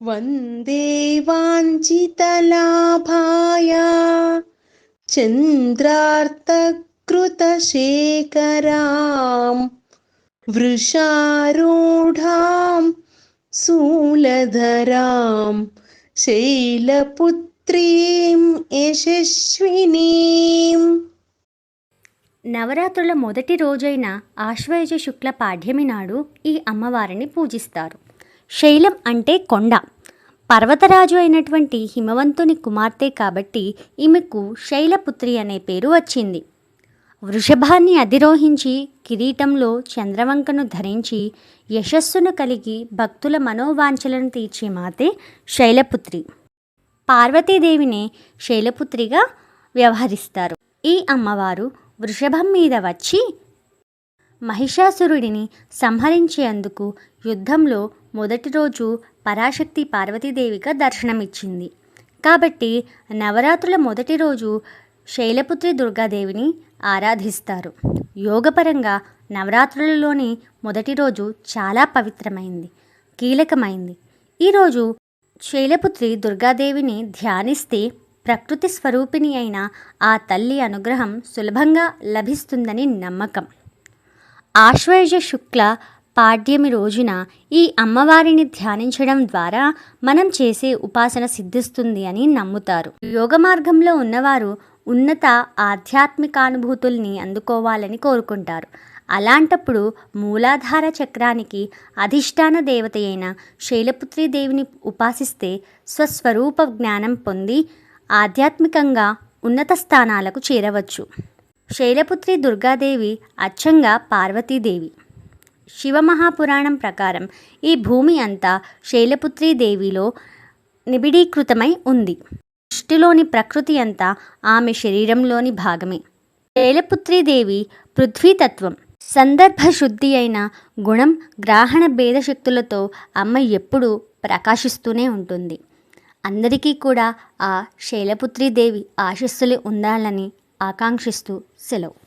वन्दे वाञ्छितलाभाय चन्द्रार्तकृतशेखरां वृषारूढां शूलधरां शैलपुत्रीं యశస్వినీం నవరాత్రుల మొదటి రోజైన ఆశ్వయుజ శుక్ల పాడ్యమి నాడు ఈ అమ్మవారిని పూజిస్తారు శైలం అంటే కొండ. పర్వతరాజు అయినటువంటి హిమవంతుని కుమార్తె కాబట్టి ఈమెకు శైలపుత్రి అనే పేరు వచ్చింది. వృషభాన్ని అధిరోహించి కిరీటంలో చంద్రవంకను ధరించి యశస్సును కలిగి భక్తుల మనోవాంఛలను తీర్చే మాతే శైలపుత్రి. పార్వతీదేవిని శైలపుత్రిగా వ్యవహరిస్తారు. ఈ అమ్మవారు వృషభం మీద వచ్చి మహిషాసురుడిని సంహరించేందుకు యుద్ధంలో మొదటి రోజు పరాశక్తి పార్వతీదేవిగా దర్శనమిచ్చింది. కాబట్టి నవరాత్రుల మొదటి రోజు శైలపుత్రి దుర్గాదేవిని ఆరాధిస్తారు. యోగపరంగా నవరాత్రులలోని మొదటి రోజు చాలా పవిత్రమైంది కీలకమైంది. ఈరోజు శైలపుత్రి దుర్గాదేవిని ధ్యానిస్తే ప్రకృతి స్వరూపిణి అయిన ఆ తల్లి అనుగ్రహం సులభంగా లభిస్తుందని నమ్మకం. ఆశ్వయుజ శుక్ల పాడ్యమి రోజున ఈ అమ్మవారిని ధ్యానించడం ద్వారా మనం చేసే ఉపాసన సిద్ధిస్తుంది అని నమ్ముతారు. యోగ మార్గంలో ఉన్నవారు ఉన్నత ఆధ్యాత్మికానుభూతుల్ని అందుకోవాలని కోరుకుంటారు. అలాంటప్పుడు మూలాధార చక్రానికి అధిష్టాన దేవత అయిన శైలపుత్రి దేవిని ఉపాసిస్తే స్వస్వరూప జ్ఞానం పొంది ఆధ్యాత్మికంగా ఉన్నత స్థానాలకు చేరవచ్చు. శైలపుత్రి దుర్గాదేవి అచ్చంగా పార్వతీదేవి. శివమహాపురాణం ప్రకారం ఈ భూమి అంతా శైలపుత్రీదేవిలో నిబిడీకృతమై ఉంది. సృష్టిలోని ప్రకృతి అంతా ఆమె శరీరంలోని భాగమే. శైలపుత్రీదేవి పృథ్వీతత్వం. సందర్భ శుద్ధి అయిన గుణం గ్రాహణ భేద శక్తులతో అమ్మ ఎప్పుడూ ప్రకాశిస్తూనే ఉంటుంది. అందరికీ కూడా ఆ శైలపుత్రీదేవి ఆశస్సులు ఉండాలని ఆకాంక్షిస్తూ సెలవు.